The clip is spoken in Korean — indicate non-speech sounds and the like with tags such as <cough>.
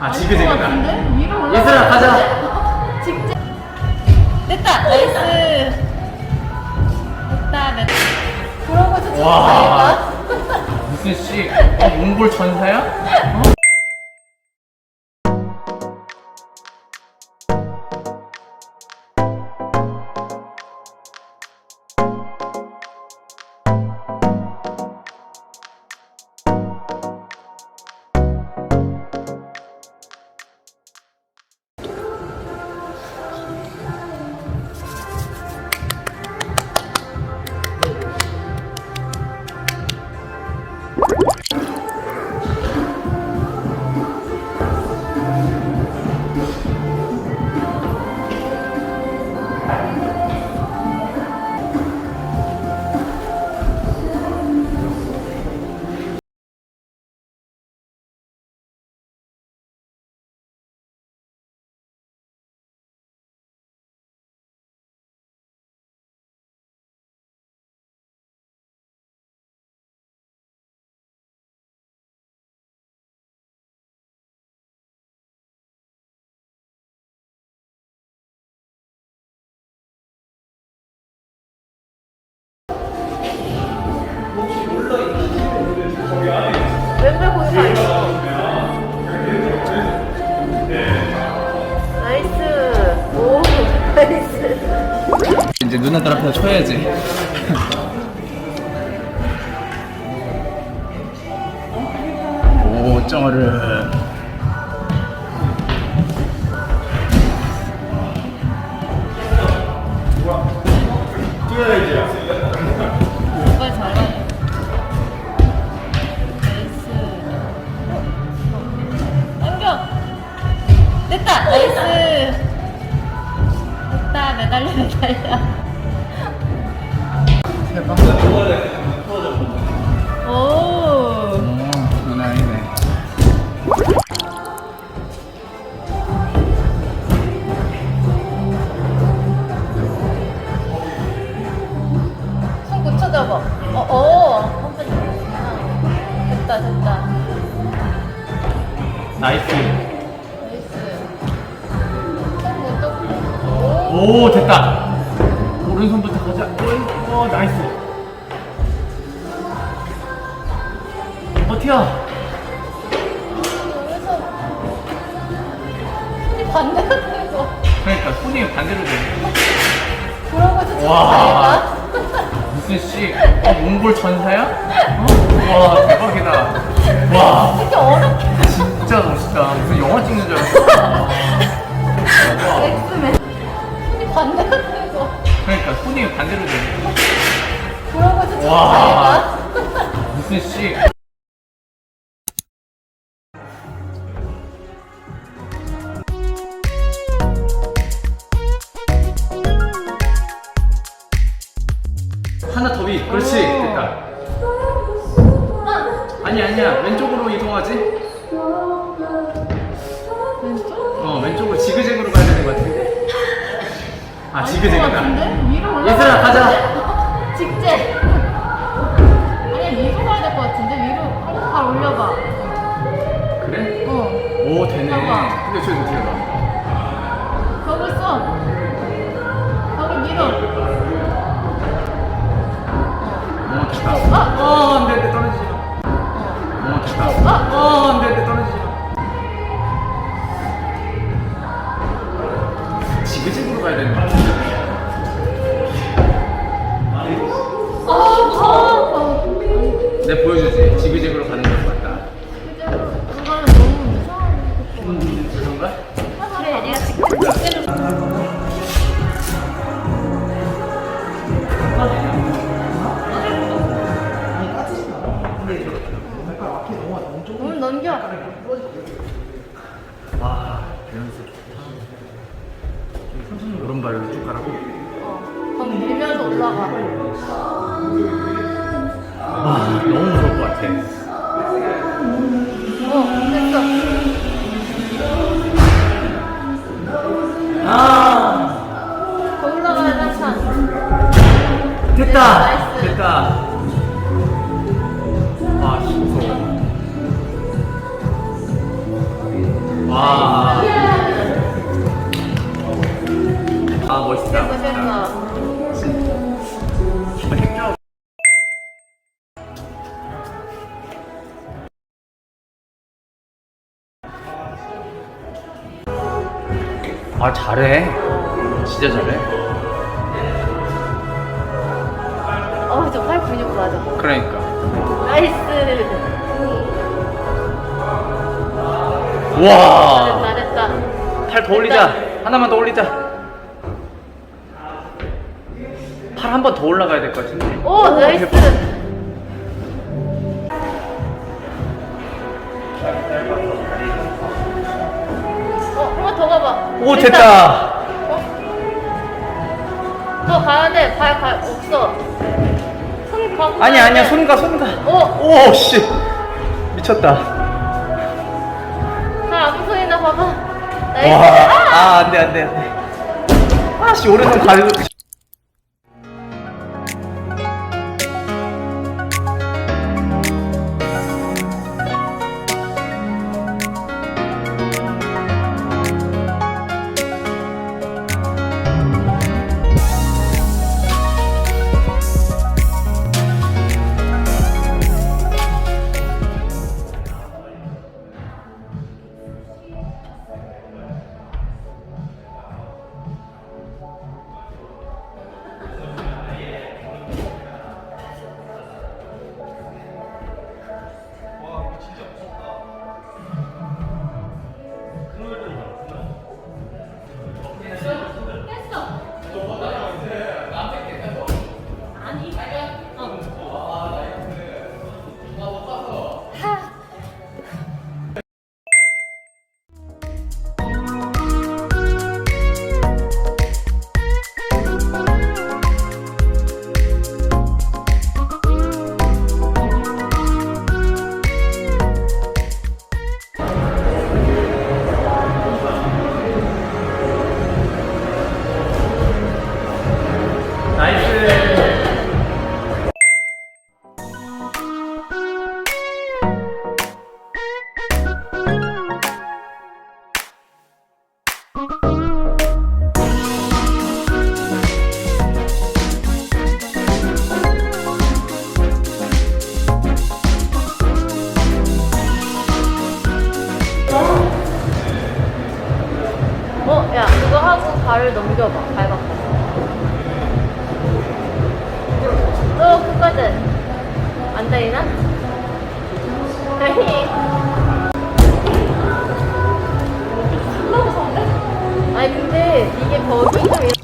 아? 위로 올라. 얘들아 가자 <laughs> 직접. 됐다. 나이스. 됐다. 됐다. 그런 거 진짜 와. 무슨 씨 어, 몽골 전사야? <laughs> 이스. <laughs> 이제 누나들 앞에서 쳐야지 <laughs> 오 쩌르 매달려, 매달려. 대박 오. 오 장난 아니네 손. 오. 오 됐다 오른손부터 가자 오, 오 나이스 버텨 손이 반대로 되고. 그러니까 손이 반대로 돼 그런 거 와. 무슨 씨 어, 몽골 전사야? 어? 와 대박이다 와 되게 어렵게. 진짜 멋있다 무슨 영화 찍는 줄 알았어 엑스맨. 반대로 되고. 그러니까 손이 반대로 돼 그런 거 진짜 와. 잘한다. 무슨 씨 하나 더 위. 그렇지. 오. 됐다. 아니 아니야. 왼쪽으로 이동하지. 왼쪽? 어 왼쪽으로 지그재그로 되는 것 같은데. 아 지그재그다. 같은데? 위로 올라. 얘들아 가자. <laughs> 직제. 아니 위로 가야 될 것 같은데 위로 한번 발 올려봐. 그래? 어. 오 되네. 봐봐. 근데 저기 어떻게 봐? 거기 있어. 거기 밀어. 어 보여주지. 지그재그로 가는 것 같다. 그거는 너무 이상하게. 그런가? 그래, 내가 직접 직제로. 오늘 넘겨. 와 연습. 오른발을 쭉 가라고. 어. 밀면서 올라가. 와 너무 무서울 것 아 잘해. 진짜 잘해. 어, 저 팔 근육 맞아. 그러니까. 나이스. 와. 잘했다, 됐다. 팔 더 올리자. 하나만 더 올리자. 팔 한 번 더 올라가야 될 것 같은데. 오, 나이스. 대박. 더 가봐. 오 됐다. 어? 너 가야 돼. 발, 발, 없어. 손 가고. 아니야 가야 아니야 돼. 손가 손 가. 어, 오 씨. 미쳤다. 잘 아무 소리나 봐봐. 나이스. 와. 아! 아 안돼 안돼 안돼. 아씨 오른손 가려. 나이스. 어, 야, 이거 하고 발을 넘겨봐. 에이. 아니, 근데 이게 버기 좀.